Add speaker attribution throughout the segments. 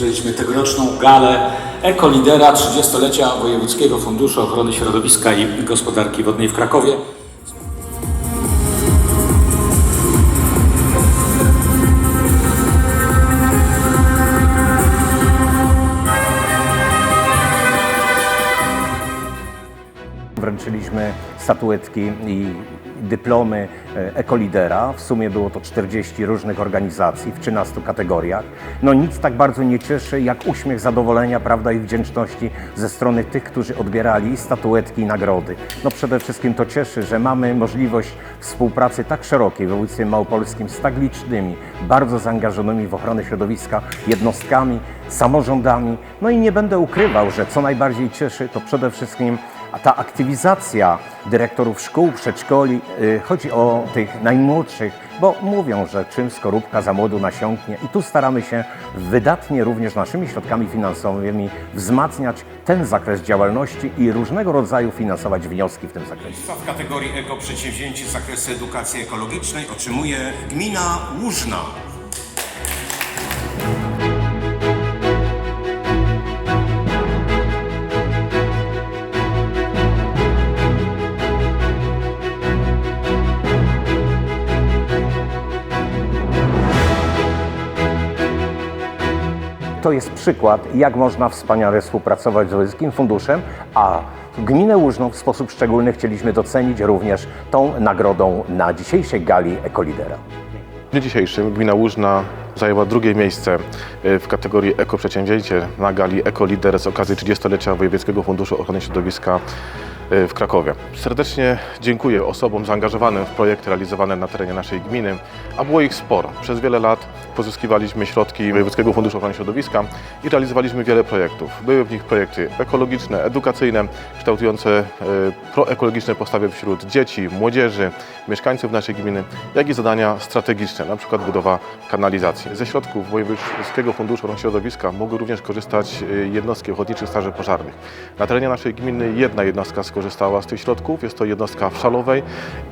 Speaker 1: przeżyliśmy tegoroczną galę ekolidera 30-lecia Wojewódzkiego Funduszu Ochrony Środowiska i Gospodarki Wodnej w Krakowie.
Speaker 2: Wręczyliśmy statuetki i dyplomy e, ekolidera. W sumie było to 40 różnych organizacji w 13 kategoriach. No nic tak bardzo nie cieszy jak uśmiech zadowolenia prawda, i wdzięczności ze strony tych, którzy odbierali statuetki i nagrody. No przede wszystkim to cieszy, że mamy możliwość współpracy tak szerokiej w województwie małopolskim z tak licznymi, bardzo zaangażowanymi w ochronę środowiska jednostkami, samorządami. No i nie będę ukrywał, że co najbardziej cieszy to przede wszystkim a ta aktywizacja dyrektorów szkół, przedszkoli, y, chodzi o tych najmłodszych, bo mówią, że czym skorupka za młodu nasiąknie i tu staramy się wydatnie również naszymi środkami finansowymi wzmacniać ten zakres działalności i różnego rodzaju finansować wnioski w tym zakresie.
Speaker 3: W kategorii ekoprzedsięwzięci z zakresu edukacji ekologicznej otrzymuje gmina Łużna.
Speaker 2: To jest przykład, jak można wspaniale współpracować z Wojewódzkim Funduszem, a gminę Łużną w sposób szczególny chcieliśmy docenić również tą nagrodą na dzisiejszej gali Ekolidera.
Speaker 4: W dniu dzisiejszym gmina Łużna zajęła drugie miejsce y, w kategorii ekoprzedsięwzięcie na gali Ekolider z okazji 30-lecia Wojewódzkiego Funduszu Ochrony Środowiska w Krakowie. Serdecznie dziękuję osobom zaangażowanym w projekty realizowane na terenie naszej gminy, a było ich sporo. Przez wiele lat pozyskiwaliśmy środki Wojewódzkiego Funduszu Ochrony Środowiska i realizowaliśmy wiele projektów. Były w nich projekty ekologiczne, edukacyjne, kształtujące y, proekologiczne postawy wśród dzieci, młodzieży, mieszkańców naszej gminy, jak i zadania strategiczne, na przykład budowa kanalizacji. Ze środków Wojewódzkiego Funduszu Ochrony Środowiska mogły również korzystać y, jednostki ochotniczych straży pożarnych. Na terenie naszej gminy jedna jednostka skorzystała z tych środków, jest to jednostka w Szalowej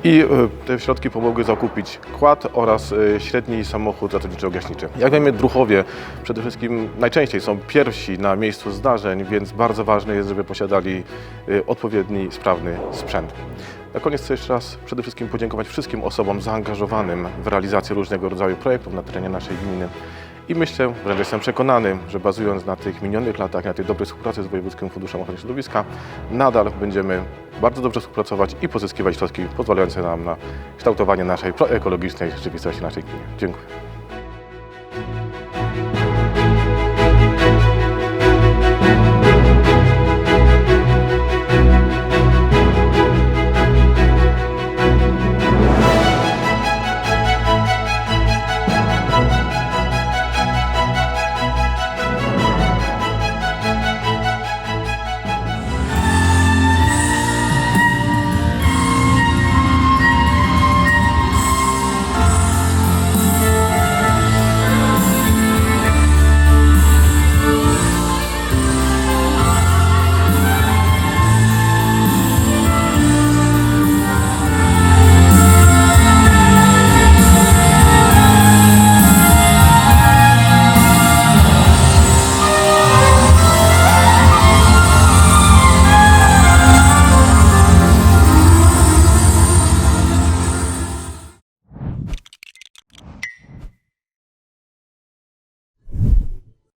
Speaker 4: i y, te środki pomogły zakupić kład oraz y, średni samochód ratowniczo-gaśniczy. Jak wiemy, druhowie przede wszystkim najczęściej są pierwsi na miejscu zdarzeń, więc bardzo ważne jest, żeby posiadali y, odpowiedni, sprawny sprzęt. Na koniec chcę jeszcze raz przede wszystkim podziękować wszystkim osobom zaangażowanym w realizację różnego rodzaju projektów na terenie naszej gminy. I myślę, wręcz jestem przekonany, że bazując na tych minionych latach, na tej dobrej współpracy z Wojewódzkim Funduszem Ochrony Środowiska, nadal będziemy bardzo dobrze współpracować i pozyskiwać środki pozwalające nam na kształtowanie naszej proekologicznej rzeczywistości naszej gminy. Dziękuję.